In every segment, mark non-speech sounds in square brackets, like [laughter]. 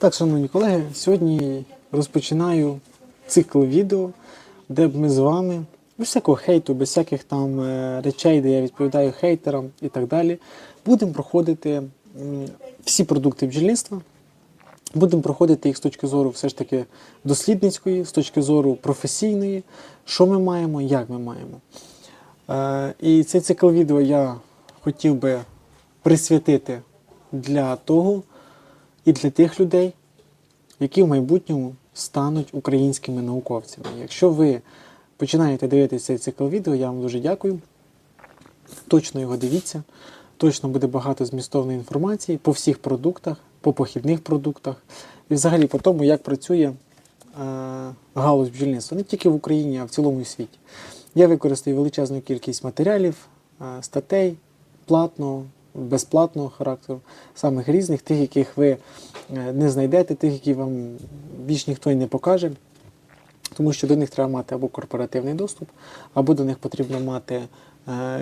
Так, шановні колеги, сьогодні розпочинаю цикл відео, де б ми з вами без всякого хейту, без всяких там е, речей, де я відповідаю хейтерам і так далі, будемо проходити всі продукти бджільництва. Будемо проходити їх з точки зору все ж таки дослідницької, з точки зору професійної, що ми маємо, як ми маємо. Е, і цей цикл відео я хотів би присвятити для того і для тих людей, які в майбутньому стануть українськими науковцями. Якщо ви починаєте дивитися цей цикл відео, я вам дуже дякую. Точно його дивіться. Точно буде багато змістовної інформації по всіх продуктах, по похідних продуктах і взагалі по тому, як працює е, галузь бджільництва не тільки в Україні, а в цілому світі. Я використаю величезну кількість матеріалів, е, статей, платного, безплатного характеру, самих різних, тих, яких ви е, не знайдете, тих, які вам більш ніхто й не покаже. Тому що до них треба мати або корпоративний доступ, або до них потрібно мати е,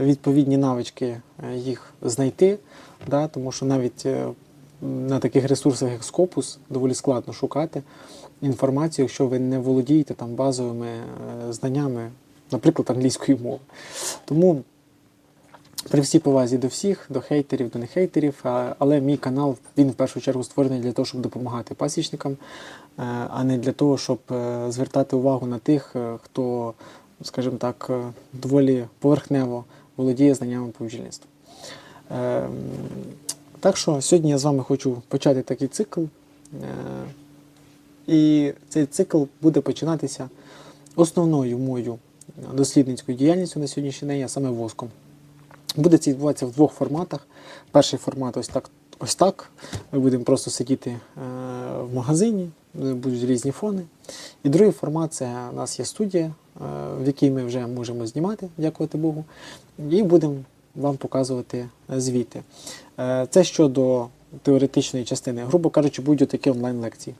відповідні навички е, їх знайти. Да? Тому що навіть на таких ресурсах, як Scopus, доволі складно шукати інформацію, якщо ви не володієте там базовими знаннями, наприклад, англійської мови. Тому при всій повазі до всіх, до хейтерів, до нехейтерів, але мій канал він в першу чергу створений для того, щоб допомагати пасічникам, е, а не для того, щоб е, звертати увагу на тих, е, хто, скажімо так, доволі поверхнево володіє знаннями по Так що сьогодні я з вами хочу почати такий цикл. І цей цикл буде починатися основною мою дослідницькою діяльністю на сьогоднішній день, а саме воском. Буде це відбуватися в двох форматах. Перший формат ось так. Ось так. Ми будемо просто сидіти е, в магазині, будуть різні фони. І другий формат це у нас є студія, е, в якій ми вже можемо знімати, дякувати Богу, і будемо вам показувати е, звіти. Е, це щодо теоретичної частини. Грубо кажучи, будуть такі онлайн-лекції.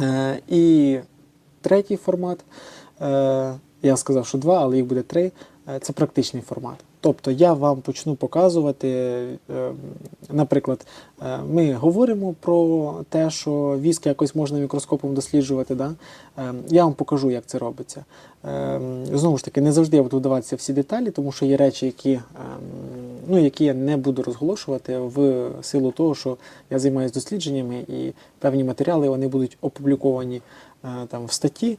Е, і третій формат, е, я сказав, що два, але їх буде три. е, Це практичний формат. Тобто я вам почну показувати, е, наприклад, е, ми говоримо про те, що віск якось можна мікроскопом досліджувати. Да? Е, Я вам покажу, як це робиться. Знову ж таки, не завжди я буду вдаватися всі деталі, тому що є речі, які, ну, які я не буду розголошувати в силу того, що я займаюся дослідженнями і певні матеріали вони будуть опубліковані там в статті,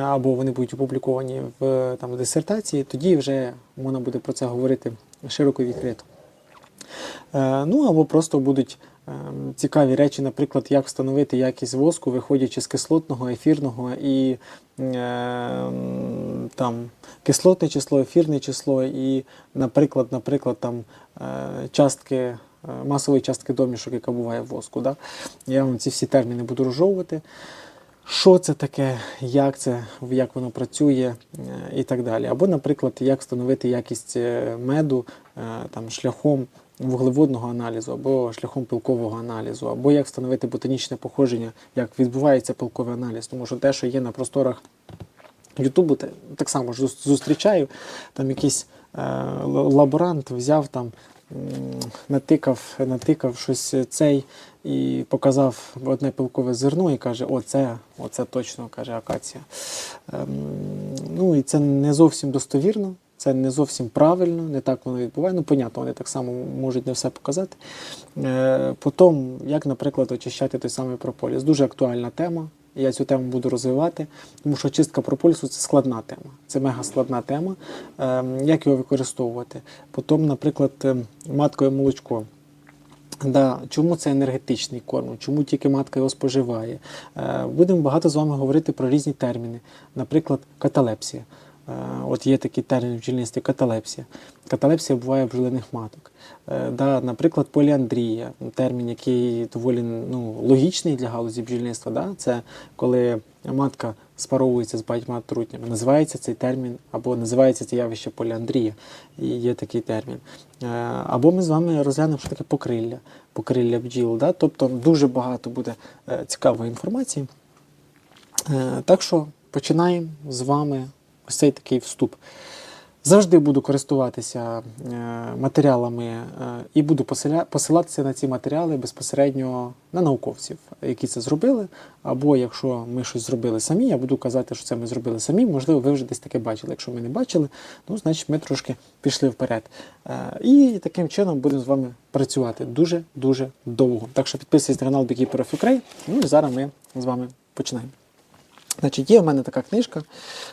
або вони будуть опубліковані в там, дисертації, тоді вже можна буде про це говорити широко відкрито. Е, Ну або просто будуть ем, цікаві речі, наприклад, як встановити якість воску, виходячи з кислотного, ефірного і ем, там кислотне число, ефірне число, і, наприклад, наприклад, там е, частки. е, Масової частки домішок, яка буває в воску. Да? Я вам ці всі терміни буду розжовувати. Що це таке, як це, як воно працює е, і так далі. Або, наприклад, як встановити якість е, меду е, там, шляхом вуглеводного аналізу, або шляхом пилкового аналізу, або як встановити ботанічне походження, як відбувається пилковий аналіз. Тому що те, що є на просторах Ютубу, так само ж зустрічаю, там якийсь лаборант взяв там. Натикав, натикав щось цей і показав одне пилкове зерно і каже: оце, оце точно каже акація. Ем, ну і це не зовсім достовірно, це не зовсім правильно, не так воно відбуває. Ну, понятно, вони так само можуть не все показати. Е, потім, як, наприклад, очищати той самий прополіс. Дуже актуальна тема. Я цю тему буду розвивати, тому що чистка пропульсу це складна тема. Це мега складна тема. Ем, як його використовувати? Потім, наприклад, маткою маткове молочко. Да, чому це енергетичний корм? Чому тільки матка його споживає? Е, будемо багато з вами говорити про різні терміни, наприклад, каталепсія. Е, от є такий термін в бджільництві каталепсія. Каталепсія буває в бджолиних маток. Е, да, наприклад, поліандрія, термін, який доволі ну, логічний для галузі бджільництва. Да? Це коли матка спаровується з багатьма трутнями. Називається цей термін, або називається це явище поліандрія. І є такий термін. Е, Або ми з вами розглянемо, що таке покрилля, покрилля бджіл. Да? Тобто дуже багато буде цікавої інформації. Так що починаємо з вами ось цей такий вступ. Завжди буду користуватися е, матеріалами е, і буду посилатися на ці матеріали безпосередньо на науковців, які це зробили. Або якщо ми щось зробили самі, я буду казати, що це ми зробили самі. Можливо, ви вже десь таке бачили. Якщо ми не бачили, ну значить ми трошки пішли вперед. Е, І таким чином будемо з вами працювати дуже дуже довго. Так що підписуйтесь на канал of Ukraine. Ну і зараз ми з вами починаємо. Значить, є в мене така книжка.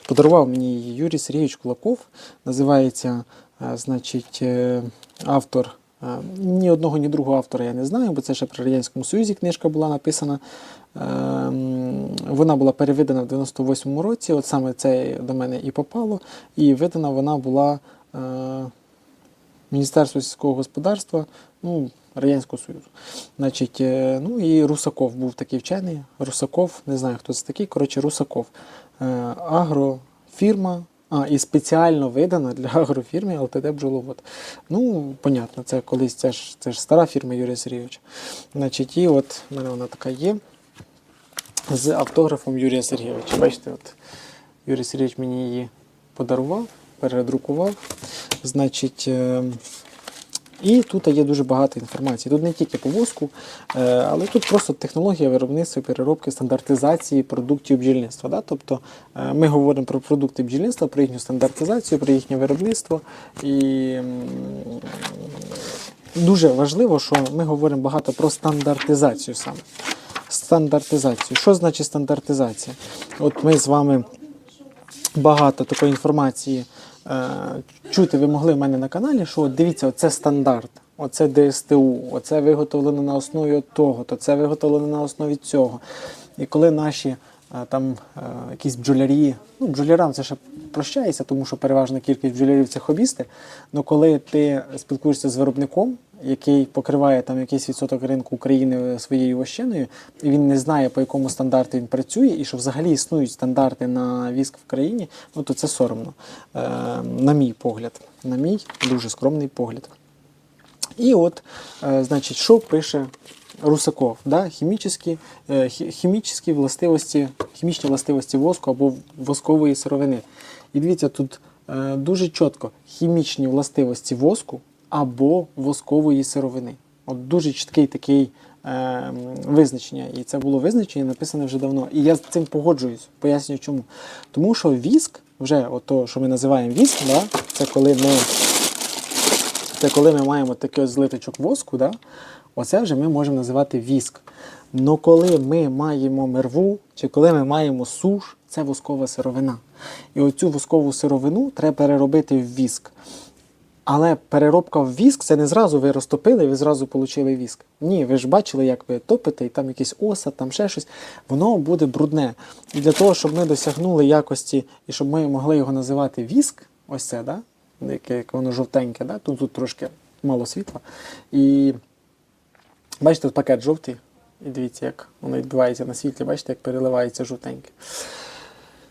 Подарував мені її Юрій Сергійович Кулаков. Називається, е, значить, е, автор. е, Ні одного, ні другого автора я не знаю, бо це ще при Радянському Союзі книжка була написана. Е, Вона була переведена в 98-му році, от саме це до мене і попало. І видана вона була Міністерство сільського господарства ну, Радянського Союзу. Значить, е, ну і Русаков був такий вчений. Русаков, не знаю, хто це такий. Коротше, Русаков. Е, Агрофірма. А, і спеціально видана для агрофірми ЛТД бджоловод. Ну, понятно, це колись це ж, це ж стара фірма Юрія Сергійовича. Значить, і от в мене вона така є з автографом Юрія Сергійовича. Бачите, от Юрій Сергійович мені її подарував, передрукував. Значить, е, і тут є дуже багато інформації. Тут не тільки по воску, е, але тут просто технологія виробництва, переробки, стандартизації продуктів бджільництва. Да? Тобто е, ми говоримо про продукти бджільництва, про їхню стандартизацію, про їхнє виробництво. І дуже важливо, що ми говоримо багато про стандартизацію саме. Стандартизацію. Що значить стандартизація? От ми з вами багато такої інформації чути ви могли в мене на каналі, що от дивіться, це стандарт, оце ДСТУ, оце виготовлено на основі того, то це виготовлено на основі цього. І коли наші е, там е, якісь бджолярі, ну бджолярам це ще прощається, тому що переважна кількість бджолярів це хобісти. але коли ти спілкуєшся з виробником, який покриває там якийсь відсоток ринку України своєю вощиною, і він не знає, по якому стандарту він працює, і що взагалі існують стандарти на віск в країні, ну то це соромно. Е, на мій погляд, на мій дуже скромний погляд. І от, е, значить, що пише Русаков? Да? Хімічні, е, хімічні властивості, хімічні властивості воску або воскової сировини. І дивіться, тут е, дуже чітко хімічні властивості воску або воскової сировини. От дуже чіткий такий е, визначення. І це було визначення написане вже давно. І я з цим погоджуюсь. Пояснюю чому. Тому що віск, вже от то, що ми називаємо віск, да? це коли ми це коли ми маємо такий злиточок воску, да? оце вже ми можемо називати віск. Но коли ми маємо мерву, чи коли ми маємо суш, це воскова сировина. І оцю воскову сировину треба переробити в віск. Але переробка в віск це не зразу ви розтопили, і ви зразу отримали віск. Ні, ви ж бачили, як ви топите, і там якийсь осад, там ще щось, воно буде брудне. І для того, щоб ми досягнули якості і щоб ми могли його називати віск, ось це, да? яке як воно жовтеньке, да? тут, тут трошки мало світла. І бачите, пакет жовтий. І дивіться, як воно відбувається на світлі, бачите, як переливається жовтеньке.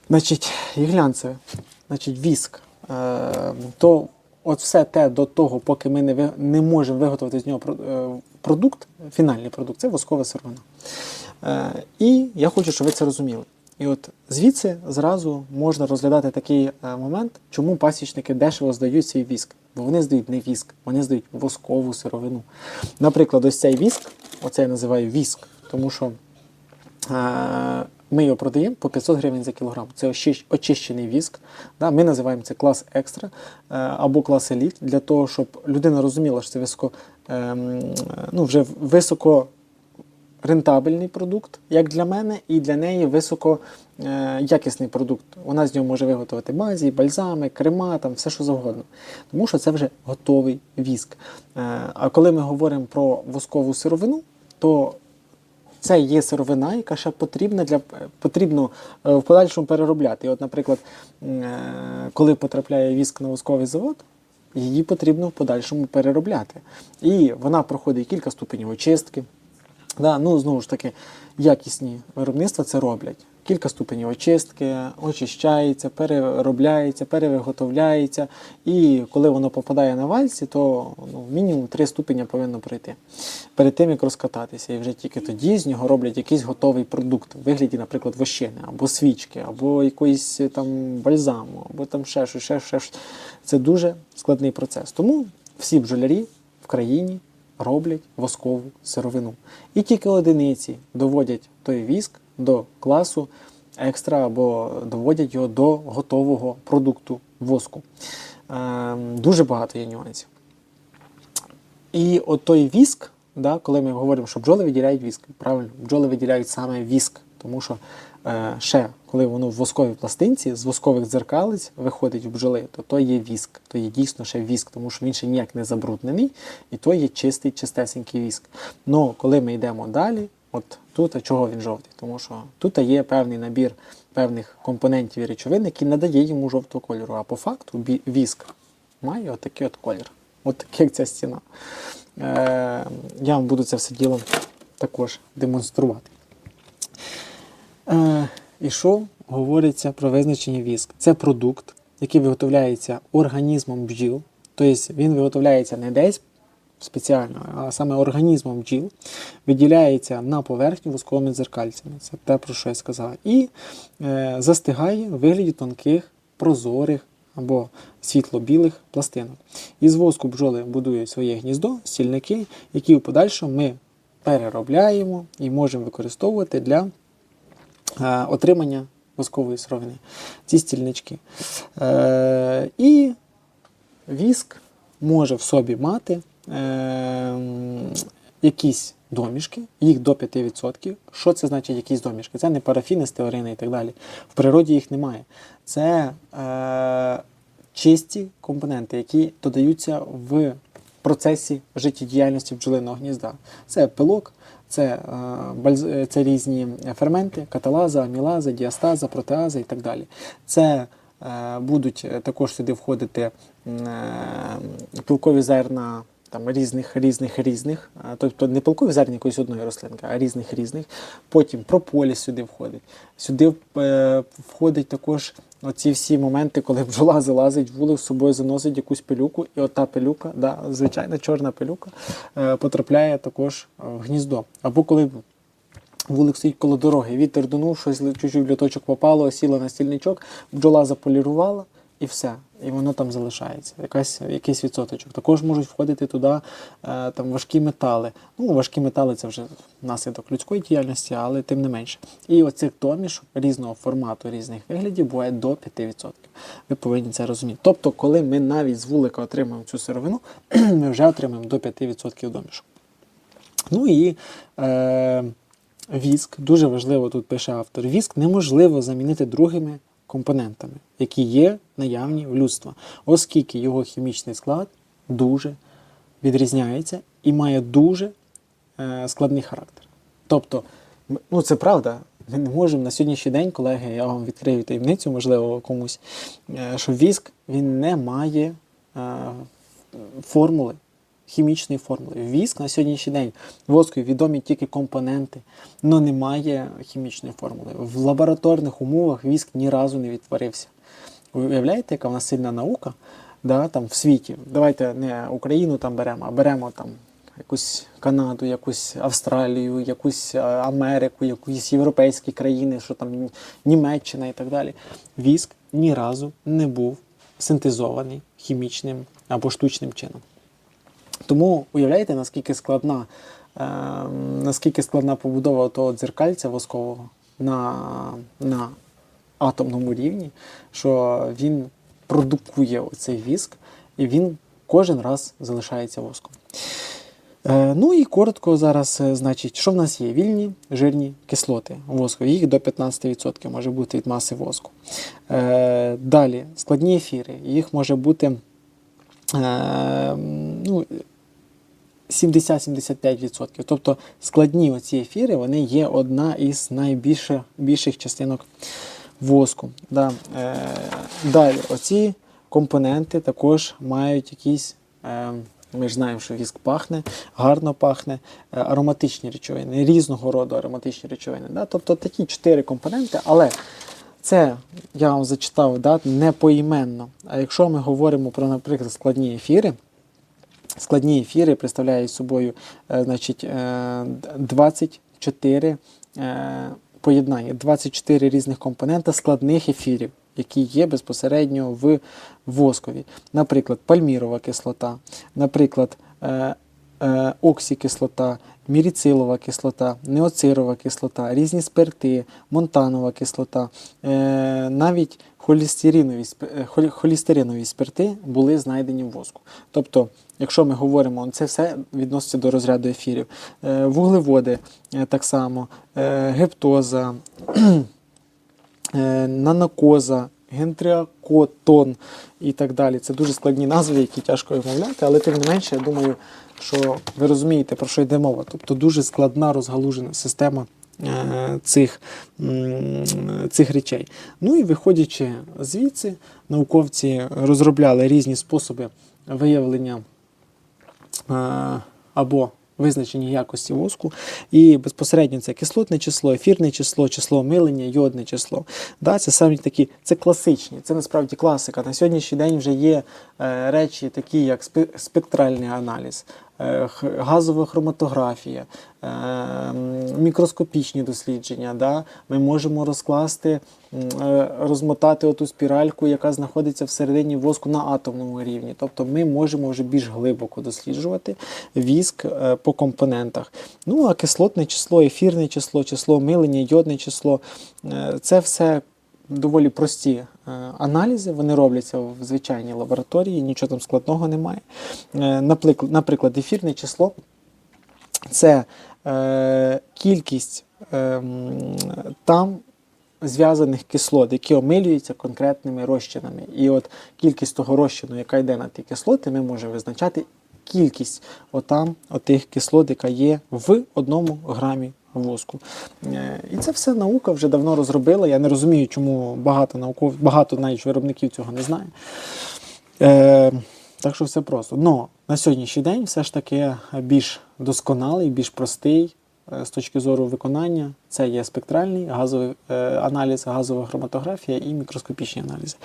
Значить, і глянцеве, значить, віск. Е, то от все те до того, поки ми не, не можемо виготовити з нього е, продукт, фінальний продукт, це воскова сировина. Е, і я хочу, щоб ви це розуміли. І от звідси зразу можна розглядати такий е, момент, чому пасічники дешево здають цей віск. Бо вони здають не віск, вони здають воскову сировину. Наприклад, ось цей віск, оце я називаю віск, тому що Е, Ми його продаємо по 500 гривень за кілограм. Це очищений віск. Да? Ми називаємо це клас екстра е, або клас еліт, для того, щоб людина розуміла, що це високо, ем, ну, вже високо рентабельний продукт, як для мене, і для неї високо е, якісний продукт. Вона з нього може виготовити базі, бальзами, крема, там все що завгодно. Тому що це вже готовий віск. Е, а коли ми говоримо про воскову сировину, то це є сировина, яка ще потрібна для потрібно е, в подальшому переробляти. І от, наприклад, е, коли потрапляє віск на восковий завод, її потрібно в подальшому переробляти. І вона проходить кілька ступенів очистки. Да, ну, знову ж таки, якісні виробництва це роблять. Кілька ступенів очистки, очищається, переробляється, перевиготовляється. І коли воно попадає на вальці, то ну, мінімум три ступеня повинно пройти перед тим, як розкататися. І вже тільки тоді з нього роблять якийсь готовий продукт в вигляді, наприклад, вощини, або свічки, або якоїсь там бальзаму, або там ще щось, ще щось. Це дуже складний процес. Тому всі бджолярі в країні роблять воскову сировину. І тільки одиниці доводять той віск до класу екстра або доводять його до готового продукту воску. Ем, дуже багато є нюансів. І от той віск, да, коли ми говоримо, що бджоли виділяють віск, правильно, бджоли виділяють саме віск, тому що е, ще коли воно в восковій пластинці з воскових дзеркалиць виходить в бджоли, то то є віск, то є дійсно ще віск, тому що він ще ніяк не забруднений, і то є чистий, чистесенький віск. Ну, коли ми йдемо далі, от тут а чого він жовтий? Тому що тут є певний набір певних компонентів і речовин, які надає йому жовтого кольору. А по факту віск має отакий от колір. От як ця стіна. Е, я вам буду це все діло також демонструвати. Е, і що говориться про визначення віск? Це продукт, який виготовляється організмом бджіл. Тобто він виготовляється не десь спеціально, а саме організмом бджіл, виділяється на поверхню восковими дзеркальцями. Це те, про що я сказав. І е, застигає в вигляді тонких, прозорих або світло-білих пластинок. Із воску бджоли будують своє гніздо, стільники, які в подальшому ми переробляємо і можемо використовувати для е, отримання воскової сировини. Ці стільнички. Е, і віск може в собі мати е, якісь домішки, їх до 5%. Що це значить якісь домішки? Це не парафіни, стеарини і так далі. В природі їх немає. Це е, чисті компоненти, які додаються в процесі життєдіяльності бджолиного гнізда. Це пилок, це, е, це різні ферменти, каталаза, амілаза, діастаза, протеаза і так далі. Це е, будуть е, також сюди входити пилкові зерна там, різних, різних, різних, е, тобто не пилкові зерна якоїсь одної рослинки, а різних різних. Потім прополіс сюди входить. Сюди е, входить також оці всі моменти, коли [laughs] бджола залазить вулик, з собою заносить якусь пилюку, і ота пилюка, да, звичайна чорна пилюка, е, потрапляє також в гніздо. Або коли Вулик стоїть коло дороги, вітер дунув, щось в льоточок попало, сіло на стільничок, бджола заполірувала і все. І воно там залишається. Якась, якийсь відсоточок. Також можуть входити туди е, там, важкі метали. Ну, важкі метали це вже наслідок людської діяльності, але тим не менше. І оцих домішок різного формату, різних виглядів буває до 5%. Ви повинні це розуміти. Тобто, коли ми навіть з вулика отримуємо цю сировину, [clears throat] ми вже отримуємо до 5% домішок. Ну і е, віск, дуже важливо тут пише автор. Віск неможливо замінити другими компонентами, які є наявні в людства, оскільки його хімічний склад дуже відрізняється і має дуже е, складний характер. Тобто, ну це правда. Ми не можемо на сьогоднішній день, колеги, я вам відкрию таємницю, можливо, комусь, е, що віск він не має е, формули, хімічної формули. Віск на сьогоднішній день воску відомі тільки компоненти, але немає хімічної формули. В лабораторних умовах віск ні разу не відтворився. Ви уявляєте, яка в нас сильна наука да, там, в світі? Давайте не Україну там беремо, а беремо там якусь Канаду, якусь Австралію, якусь е, Америку, якісь європейські країни, що там Німеччина і так далі. Віск ні разу не був синтезований хімічним або штучним чином. Тому уявляєте, наскільки складна, е, наскільки складна побудова того дзеркальця воскового на, на атомному рівні, що він продукує цей віск, і він кожен раз залишається воском. Е, ну і коротко зараз, е, значить, що в нас є? Вільні жирні кислоти воску. Їх до 15% може бути від маси воску. Е, далі складні ефіри. Їх може бути ну, 70-75%. Тобто складні оці ефіри вони є одна із найбільших частинок воску. Да. Е, далі, оці компоненти також мають якийсь е, Ми ж знаємо, що віск пахне, гарно пахне, е, ароматичні речовини, різного роду ароматичні речовини. Да? Тобто такі чотири компоненти, але це я вам зачитав да, не. А якщо ми говоримо про, наприклад, складні ефіри, складні ефіри представляють собою е, значить, е, 24 е, поєднання, 24 різних компонента складних ефірів, які є безпосередньо в воскові. Наприклад, пальмірова кислота, наприклад, е, е, оксікислота, міріцилова кислота, неоцирова кислота, різні спирти, монтанова кислота, е, навіть холестеринові, сп- е, холі- холестеринові спирти були знайдені в воску. Тобто, якщо ми говоримо, це все відноситься до розряду ефірів. Е, вуглеводи е, так само, е, гептоза, [clears throat] е, нанокоза, гентріакотон і так далі. Це дуже складні назви, які тяжко вимовляти, але тим не менше, я думаю, що ви розумієте, про що йде мова. Тобто дуже складна розгалужена система е, цих, цих речей. Ну і виходячи звідси, науковці розробляли різні способи виявлення е, або визначення якості воску. І безпосередньо це кислотне число, ефірне число, число милення, йодне число. Да, це самі такі, це класичні, це насправді класика. На сьогоднішній день вже є е, речі, такі як спектральний аналіз. Е, Газова хроматографія, е, мікроскопічні дослідження. Да? Ми можемо розкласти, е, розмотати оту спіральку, яка знаходиться всередині воску на атомному рівні. Тобто ми можемо вже більш глибоко досліджувати віск по компонентах. Ну а кислотне число, ефірне число, число милення, йодне число це все доволі прості е, аналізи. Вони робляться в звичайній лабораторії, нічого там складного немає. Е, Наприклад, ефірне число це е, кількість там зв'язаних кислот, які омилюються конкретними розчинами. І от кількість того розчину, яка йде на ті кислоти, ми можемо визначати кількість отам, отих кислот, яка є в одному грамі воску. Е, І це все наука вже давно розробила. Я не розумію, чому багато науков, багато навіть виробників цього не знає. Е, так що все просто. Но на сьогоднішній день все ж таки більш досконалий, більш простий е, з точки зору виконання. Це є спектральний газовий е, аналіз, газова хроматографія і мікроскопічні аналізи.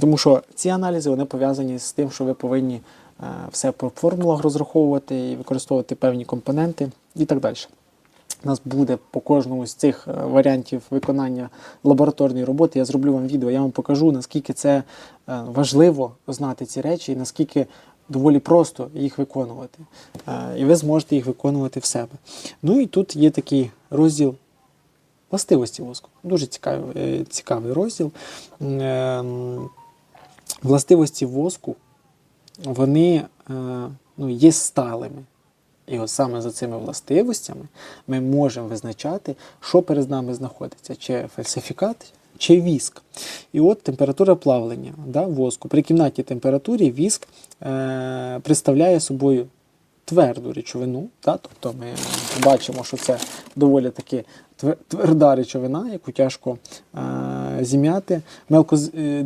Тому що ці аналізи вони пов'язані з тим, що ви повинні е, все по формулах розраховувати і використовувати певні компоненти і так далі. Нас буде по кожному з цих е, варіантів виконання лабораторної роботи. Я зроблю вам відео, я вам покажу, наскільки це е, важливо знати ці речі і наскільки доволі просто їх виконувати. Е, І ви зможете їх виконувати в себе. Ну і тут є такий розділ властивості воску. Дуже цікавий, цікавий розділ. Ем, Властивості воску вони ну, є сталими. І от саме за цими властивостями ми можемо визначати, що перед нами знаходиться, чи фальсифікат, чи віск. І от температура плавлення да, воску. При кімнатній температурі віск е, представляє собою тверду речовину. Да, тобто ми бачимо, що це доволі таки тверда речовина, яку тяжко е, зім'яти, мелко е,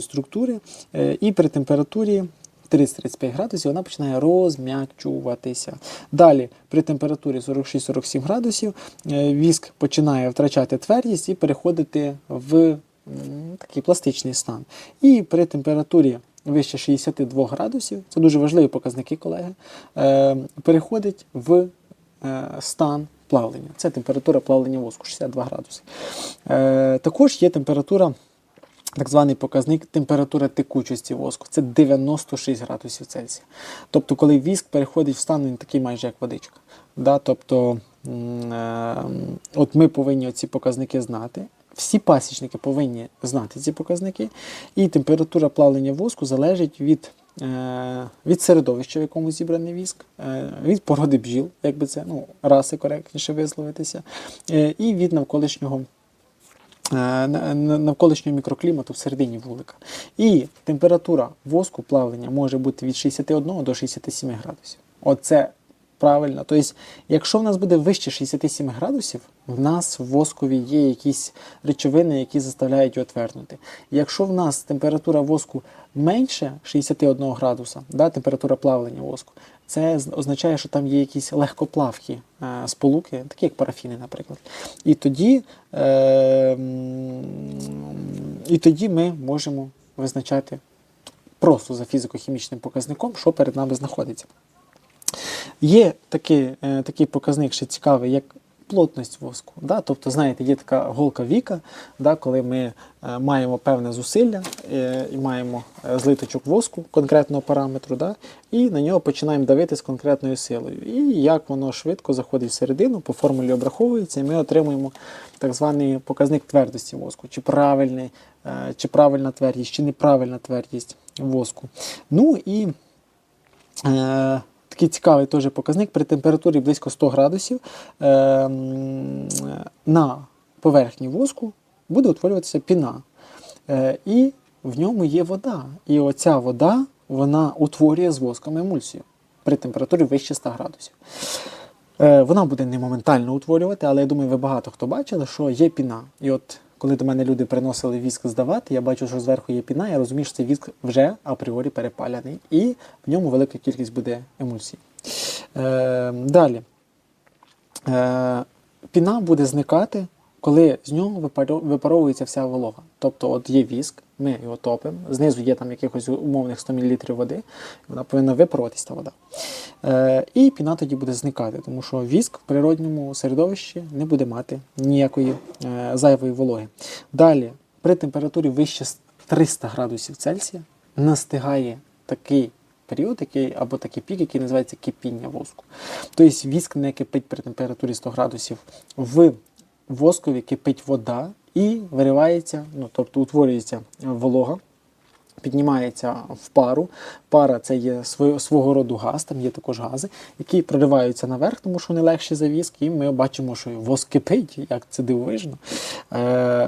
структури, е, і при температурі 30-35 градусів вона починає розм'якчуватися. Далі, при температурі 46-47 градусів, е, віск починає втрачати твердість і переходити в такий пластичний стан. І при температурі вище 62 градусів, це дуже важливі показники, колеги, е, переходить в е, стан плавлення. Це температура плавлення воску 62 градуси. Також є температура так званий показник температури текучості воску. Це 96 градусів Цельсія. Тобто, коли віск переходить в стан, він такий майже як водичка. Да? Тобто, е, от ми повинні ці показники знати. Всі пасічники повинні знати ці показники, і температура плавлення воску залежить від, е, від середовища, в якому зібраний віск, е, від породи бджіл, як би це ну, раси коректніше висловитися, і від навколишнього на- на- навколишнього мікроклімату всередині вулика. І температура воску плавлення може бути від 61 до 67 градусів. Оце Правильно. Тобто, якщо в нас буде вище 67 градусів, в нас в воскові є якісь речовини, які заставляють його тверднути. Якщо в нас температура воску менше 61 градуса, да, температура плавлення воску, це означає, що там є якісь легкоплавкі е, сполуки, такі як парафіни, наприклад. І тоді, е, і тоді ми можемо визначати просто за фізико-хімічним показником, що перед нами знаходиться. Є такий, е, такий показник ще цікавий, як плотність воску. Да? Тобто, знаєте, є така голка віка, да? коли ми е, маємо певне зусилля е, і маємо злиточок воску конкретного параметру, да? і на нього починаємо давити з конкретною силою. І як воно швидко заходить всередину, по формулі обраховується, і ми отримуємо так званий показник твердості воску, чи правильний, чи правильна твердість, чи неправильна твердість воску. Ну і такий цікавий теж показник при температурі близько 100 градусів е, на поверхні воску буде утворюватися піна. Е, і в ньому є вода. І оця вода вона утворює з воском емульсію при температурі вище 100 градусів. Е, Вона буде не моментально утворювати, але я думаю, ви багато хто бачили, що є піна. І от коли до мене люди приносили віск здавати, я бачу, що зверху є піна, я розумію, що цей віск вже апріорі перепаляний, і в ньому велика кількість буде емульсій. Е, далі. Е, піна буде зникати, коли з нього випаровується вся волога. Тобто, от є віск, ми його топимо, знизу є там якихось умовних 100 мл води, вона повинна випаруватися та вода. Е, і піна тоді буде зникати, тому що віск в природньому середовищі не буде мати ніякої е, зайвої вологи. Далі, при температурі вище 300 градусів Цельсія настигає такий період, який, або такий пік, який називається кипіння воску. Тобто віск не кипить при температурі 100 градусів. В воскові кипить вода і виривається, ну, тобто утворюється волога піднімається в пару. Пара це є свого, роду газ, там є також гази, які прориваються наверх, тому що вони легші за віск, і ми бачимо, що воск кипить, як це дивовижно. Е,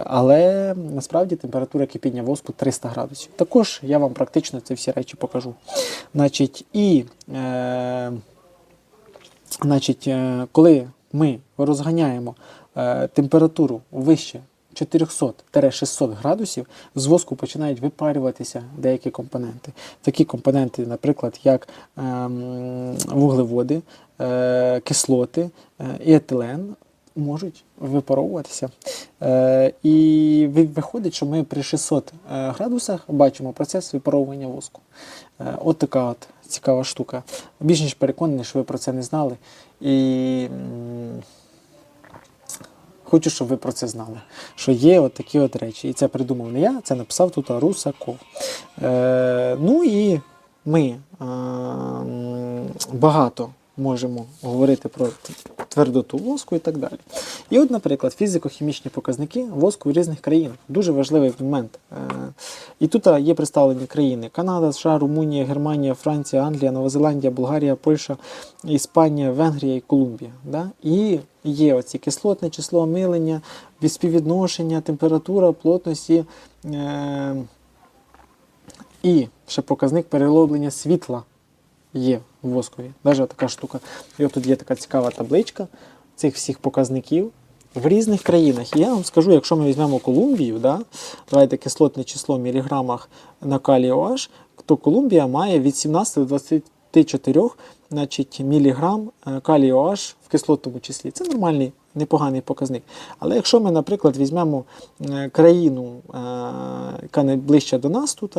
але насправді температура кипіння воску 300 градусів. Також я вам практично ці всі речі покажу. Значить, і е, значить, е, коли ми розганяємо е, температуру вище 400-600 градусів, з воску починають випарюватися деякі компоненти. Такі компоненти, наприклад, як ем, вуглеводи, е, кислоти е, і етилен. Можуть випаровуватися. Е, і виходить, що ми при 600 е, градусах бачимо процес випаровування воску. Е, от така от цікава штука. Більш ніж переконаний, що ви про це не знали. І Хочу, щоб ви про це знали. Що є от такі от речі. І це придумав не я, це написав тут Русаков. Е, ну і ми е, багато можемо говорити про твердоту воску і так далі. І от, наприклад, фізико-хімічні показники воску в різних країнах. Дуже важливий момент. Е, і тут є представлені країни: Канада, США, Румунія, Германія, Франція, Англія, Нова Зеландія, Болгарія, Польща, Іспанія, Венгрія і Колумбія. І є оці кислотне число, милення, співвідношення, температура, плотності. Е- і ще показник перелоблення світла є в воскові. Навіть така штука. І от тут є така цікава табличка цих всіх показників в різних країнах. І я вам скажу, якщо ми візьмемо Колумбію, да, давайте кислотне число в міліграмах на калій OH, то Колумбія має від 17 до 24 значить, міліграм е, калію OH в кислотному числі. Це нормальний, непоганий показник. Але якщо ми, наприклад, візьмемо е, країну, е, яка найближча до нас тут,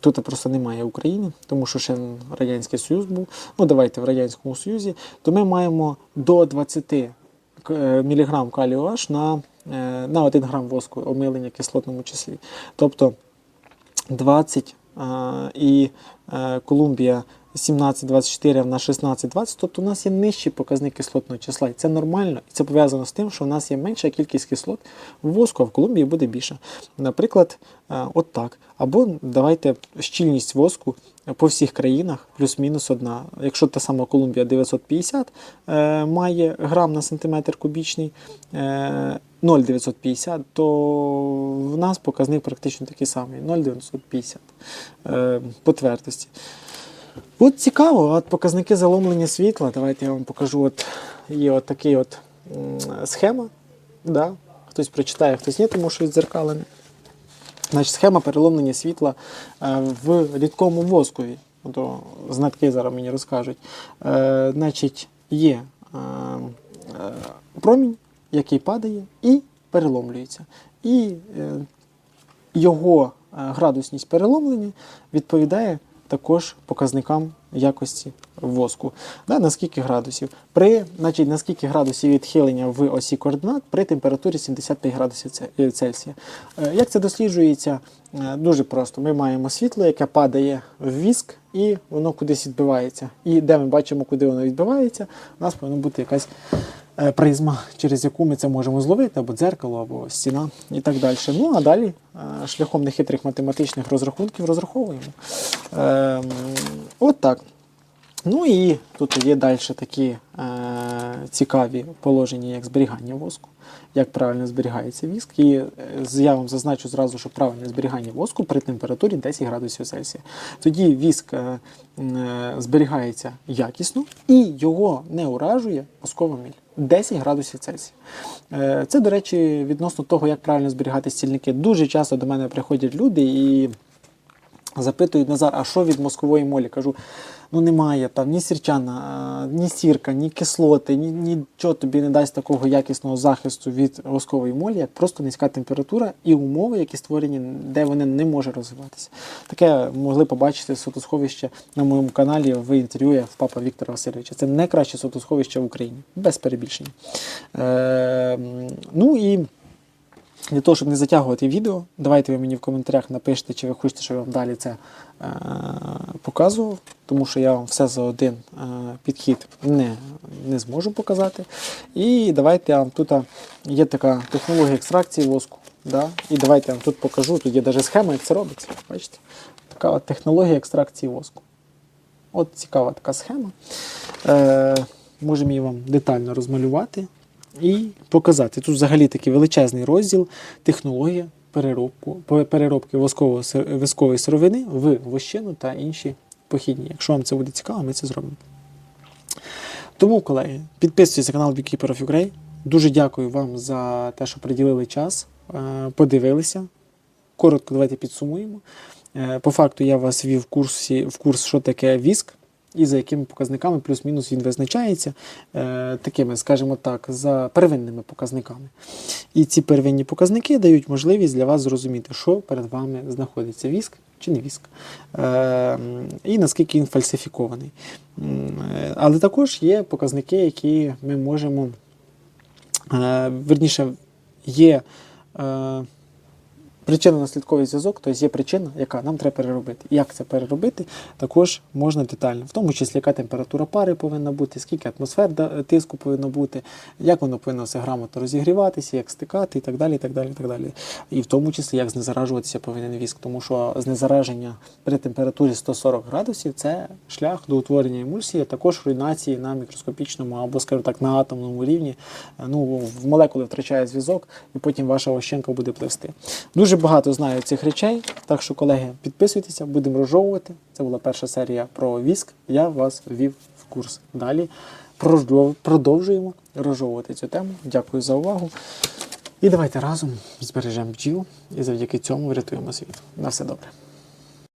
тут просто немає України, тому що ще Радянський Союз був, ну давайте в Радянському Союзі, то ми маємо до 20 е, міліграм калію OH на, на 1 грам воску омилення в кислотному числі. Тобто 20 і Колумбія 17-24, а в 16-20, тобто у нас є нижчий показник кислотного числа. І це нормально. І це пов'язано з тим, що у нас є менша кількість кислот в воску, а в Колумбії буде більше. Наприклад, е, от так. Або давайте щільність воску по всіх країнах плюс-мінус одна. Якщо та сама Колумбія 950 е, має грам на сантиметр кубічний, е, 0,950, то в нас показник практично такий самий 0,950 е, по твердості. От цікаво, от показники заломлення світла. Давайте я вам покажу. От є от такий от схема. Да? Хтось прочитає, хтось ні, тому що відзеркалене. Значить, схема переломлення світла е, в рідкому воскові. То знатки зараз мені розкажуть. Е, значить, є е, промінь, який падає і переломлюється. І його градусність переломлення відповідає також показникам якості воску. Да, на скільки градусів? При, значить, на скільки градусів відхилення в осі координат при температурі 75 градусів е, Цельсія. Е, Як це досліджується? Е, Дуже просто. Ми маємо світло, яке падає в віск, і воно кудись відбивається. І де ми бачимо, куди воно відбивається, у нас повинна бути якась призма, через яку ми це можемо зловити, або дзеркало, або стіна і так далі. Ну а далі е, шляхом нехитрих математичних розрахунків розраховуємо. Ем, От так. Ну і тут є далі такі е, цікаві положення, як зберігання воску, як правильно зберігається віск. І е, я вам зазначу зразу, що правильне зберігання воску при температурі 10 градусів Цельсія. Тоді віск е, е, зберігається якісно і його не уражує воскова міль. 10 градусів Цельсія. Е, Це, до речі, відносно того, як правильно зберігати стільники. Дуже часто до мене приходять люди і запитують Назар, а що від мозкової молі? Кажу, ну немає там ні сірчана, ні сірка, ні кислоти, ні, нічого тобі не дасть такого якісного захисту від воскової молі, як просто низька температура і умови, які створені, де вони не можуть розвиватися. Таке могли побачити сотосховище на моєму каналі в інтерв'ю в папа Віктора Васильовича. Це найкраще сотосховище в Україні, без перебільшення. Е, ну і для того, щоб не затягувати відео, давайте ви мені в коментарях напишете, чи ви хочете, щоб я вам далі це е, показував, тому що я вам все за один е, підхід не, не зможу показати. І давайте я вам тут є така технологія екстракції воску. Да? І давайте я вам тут покажу. Тут є навіть схема, як це робиться. Бачите? Така от технологія екстракції воску. От цікава така схема. Е, можемо її вам детально розмалювати і показати. Тут взагалі такий величезний розділ технологія переробку, переробки воскової сировини в вощину та інші похідні. Якщо вам це буде цікаво, ми це зробимо. Тому, колеги, підписуйтесь на канал Beekeeper of Ukraine. Дуже дякую вам за те, що приділили час, е, подивилися. Коротко давайте підсумуємо. Е, По факту я вас вів в, курсі, в курс, що таке віск і за якими показниками плюс-мінус він визначається, е, такими, скажімо так, за первинними показниками. І ці первинні показники дають можливість для вас зрозуміти, що перед вами знаходиться віск чи не віск, е, і наскільки він фальсифікований. Але також є показники, які ми можемо, е, верніше, є. е, Причинно-наслідковий зв'язок, тобто є причина, яка нам треба переробити. Як це переробити, також можна детально, в тому числі, яка температура пари повинна бути, скільки атмосфер тиску повинно бути, як воно повинно все грамотно розігріватися, як стикати і так далі. І так далі, і так далі. І в тому числі, як знезаражуватися повинен віск, тому що знезараження при температурі 140 градусів це шлях до утворення емульсії, а також руйнації на мікроскопічному або, скажімо так, на атомному рівні. Ну, в молекули втрачає зв'язок, і потім ваша ощенка буде пливсти. Дуже багато знаю цих речей, так що, колеги, підписуйтеся, будемо розжовувати. Це була перша серія про віск. Я вас ввів в курс. Далі продовжуємо розжовувати цю тему. Дякую за увагу. І давайте разом збережемо бджіл і завдяки цьому врятуємо світ. На все добре.